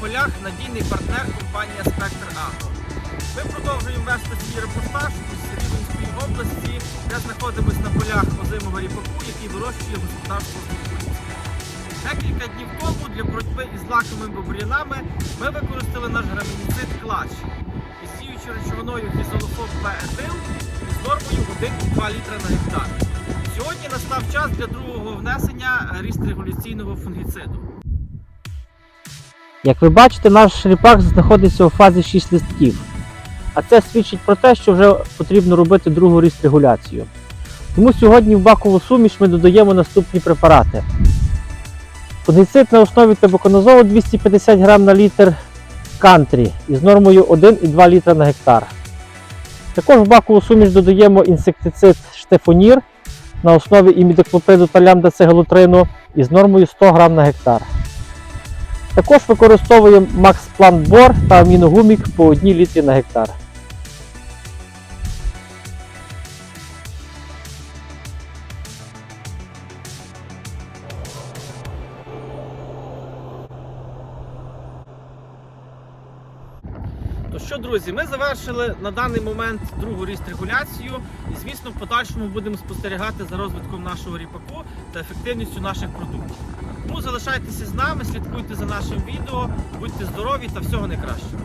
полях надійний партнер компанія Спектр Агро. Ми продовжуємо вести свій репортаж із Рівненської області, де знаходимося на полях озимого ріпаку, який вирощує господарство Злокулівське. Декілька днів тому для боротьби із лаковими бур'янами ми використали наш грамініцид клач із сіючою речовиною гізолофоб Б-етил із нормою 1,2 літра на гектар. Сьогодні настав час для другого внесення ріст-регуляційного фунгіциду. Як ви бачите, наш ріпак знаходиться у фазі 6 листків. А це свідчить про те, що вже потрібно робити другу ріст-регуляцію. Тому сьогодні в бакову суміш ми додаємо наступні препарати. Фунгіцид на основі табаконозолу 250 грам на літр кантрі із нормою 1,2 літра на гектар. Також в бакову суміш додаємо інсектицид штефонір на основі імідоклоприду та лямдацегалутрину із нормою 100 грам на гектар. Також використовуємо Plant Bor та аміногумік по 1 літрі на гектар. То що, друзі, ми завершили на даний момент другу ріст-регуляцію і, звісно, в подальшому будемо спостерігати за розвитком нашого ріпаку та ефективністю наших продуктів. Тому залишайтеся з нами, слідкуйте за нашим відео, будьте здорові та всього найкращого.